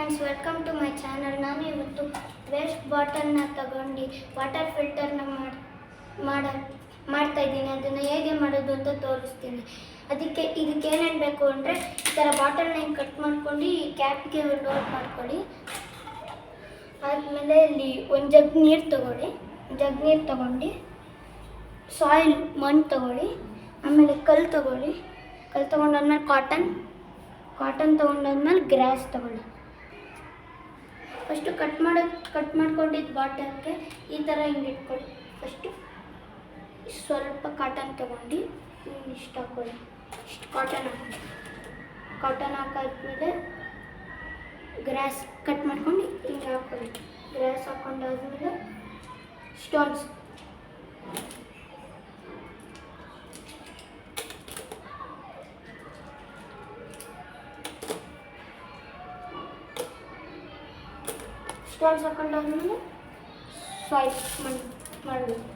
Friends welcome to my channel ನಾನು ಇವತ್ತು waste ಬಾಟಲ್ನ ತಗೊಂಡು ವಾಟರ್ ಫಿಲ್ಟರ್ನ ಮಾಡಿ, ಮಾಡ, ಮಾಡ್ತಾ ಇದ್ದೀನಿ. ಅದನ್ನು ಹೇಗೆ ಮಾಡೋದು ಅಂತ ತೋರಿಸ್ತೀನಿ. ಅದಕ್ಕೆ ಇದಕ್ಕೆ ಏನೇನು ಬೇಕು ಅಂದರೆ ಈ ಥರ ಬಾಟಲ್ನ ಹಿಂಗೆ ಕಟ್ ಮಾಡ್ಕೊಂಡು ಈ ಕ್ಯಾಪ್ಗೆ ಲೋಡ್ ಮಾಡ್ಕೊಳ್ಳಿ. ಆದಮೇಲೆ ಇಲ್ಲಿ ಒಂದು ಜಗ್ ನೀರು ತಗೊಳ್ಳಿ. ಜಗ್ ನೀರು ತಗೊಂಡು ಸಾಯಿಲ್ ಮಣ್ಣು ತಗೊಳ್ಳಿ. ಆಮೇಲೆ ಕಲ್ಲು ತಗೊಳ್ಳಿ. ಕಲ್ಲು ತೊಗೊಂಡಾದ್ಮೇಲೆ ಕಾಟನ್ ಕಾಟನ್ ತೊಗೊಂಡಾದ್ಮೇಲೆ ಗ್ರಾಸ್ ತಗೊಳ್ಳಿ. ಫಸ್ಟು ಕಟ್ ಮಾಡ ಕಟ್ ಮಾಡ್ಕೊಂಡಿದ್ದು ಬಾಟಲ್ಗೆ ಈ ಥರ ಹಿಂಗೆ ಇಟ್ಕೊಳ್ಳಿ. ಫಸ್ಟು ಸ್ವಲ್ಪ ಕಾಟನ್ ತೊಗೊಂಡು ಇಷ್ಟು ಹಾಕ್ಕೊಳ್ಳಿ ಇಷ್ಟು ಕಾಟನ್ ಹಾಕೊಳ್ಳಿ ಕಾಟನ್ ಹಾಕಾದ್ಮೇಲೆ ಗ್ರಾಸ್ ಕಟ್ ಮಾಡ್ಕೊಂಡು ಹಿಂಗೆ ಹಾಕ್ಕೊಳ್ಳಿ ಗ್ರಾಸ್ ಹಾಕೊಂಡಾದ್ಮೇಲೆ ಸ್ಟೋನ್ಸ್ ಸ್ಟೋನ್ಸ್ ಹಾಕೊಂಡಾದ್ಮೇಲೆ ಸಾಯಿಲ್ ಮಣ್ಣು ಮಾಡಬೇಕು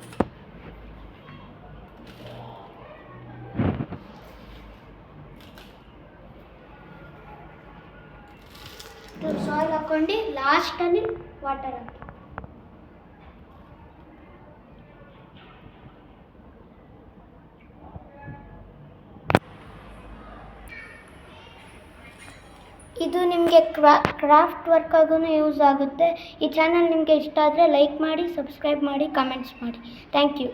ಸಾಯಿಲ್ ಹಾಕೊಂಡು ಲಾಸ್ಟಲ್ಲಿ ವಾಟರ್ ಹಾಕಿ ಇದು ನಿಮಗೆ ಕ್ರಾ, ಕ್ರಾಫ್ಟ್ ವರ್ಕಾಗೂ ಯೂಸ್ ಆಗುತ್ತೆ. ಈ ಚಾನಲ್ ನಿಮಗೆ ಇಷ್ಟ ಆದರೆ ಲೈಕ್ ಮಾಡಿ, ಸಬ್ಸ್ಕ್ರೈಬ್ ಮಾಡಿ, ಕಮೆಂಟ್ಸ್ ಮಾಡಿ. Thank you.